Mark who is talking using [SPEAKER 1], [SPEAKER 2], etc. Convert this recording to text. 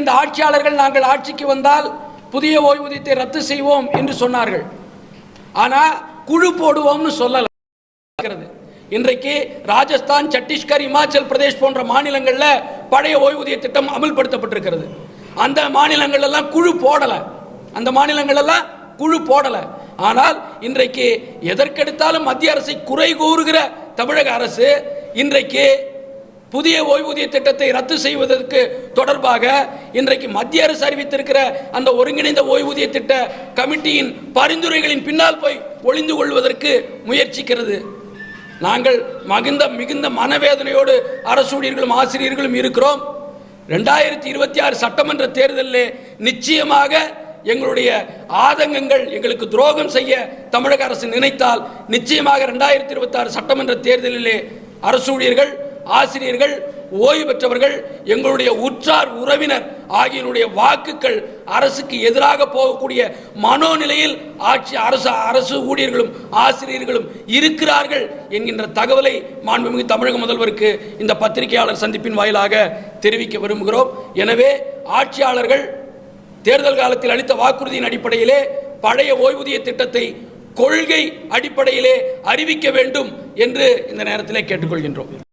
[SPEAKER 1] இந்த ஆட்சியாளர்கள் நாங்கள் ஆட்சிக்கு வந்தால் புதிய ஓய்வூதியத்தை ரத்து செய்வோம் என்று சொன்னார்கள். ஆனால் குழு போடுவோம்னு சொல்லல. இன்றைக்கு ராஜஸ்தான் சத்தீஸ்கர் இமாச்சல் பிரதேஷ் போன்ற மாநிலங்களில் பழைய ஓய்வூதிய திட்டம் அமல்படுத்தப்பட்டிருக்கிறது. அந்த மாநிலங்கள் எல்லாம் குழு போடலை. அந்த மாநிலங்கள் எல்லாம் குழு போடலை. ஆனால் இன்றைக்கு எதற்கெடுத்தாலும் மத்திய அரசை குறை கூறுகிற தமிழக அரசு இன்றைக்கு புதிய ஓய்வூதிய திட்டத்தை ரத்து செய்வதற்கு தொடர்பாக இன்றைக்கு மத்திய அரசு அறிவித்திருக்கிற அந்த ஒருங்கிணைந்த ஓய்வூதிய திட்ட கமிட்டியின் பரிந்துரைகளின் பின்னால் போய் ஒளிந்து கொள்வதற்கு முயற்சிக்கிறது. நாங்கள் மகிந்த மிகுந்த மனவேதனையோடு அரசு ஊழியர்களும் ஆசிரியர்களும் இருக்கிறோம். ரெண்டாயிரத்தி இருபத்தி ஆறு சட்டமன்ற தேர்தலில் நிச்சயமாக எங்களுடைய ஆதங்கங்கள் எங்களுக்கு துரோகம் செய்ய தமிழக அரசு நினைத்தால் நிச்சயமாக ரெண்டாயிரத்தி இருபத்தி ஆறு சட்டமன்ற தேர்தலிலே அரசு ஊழியர்கள் ஆசிரியர்கள் ஓய்வு பெற்றவர்கள் எங்களுடைய உற்றார் உறவினர் ஆகியோருடைய வாக்குகள் அரசுக்கு எதிராக போகக்கூடிய மனோநிலையில் ஆட்சி அரசு அரசு ஊழியர்களும் ஆசிரியர்களும் இருக்கிறார்கள் என்கின்ற தகவலை மாண்புமிகு தமிழக முதல்வருக்கு இந்த பத்திரிகையாளர் சந்திப்பின் வாயிலாக தெரிவிக்க விரும்புகிறோம். எனவே ஆட்சியாளர்கள் தேர்தல் காலத்தில் அளித்த வாக்குறுதியின் அடிப்படையிலே பழைய ஓய்வூதிய திட்டத்தை கொள்கை அடிப்படையிலே அறிவிக்க வேண்டும் என்று இந்த நேரத்திலே கேட்டுக்கொள்கின்றோம்.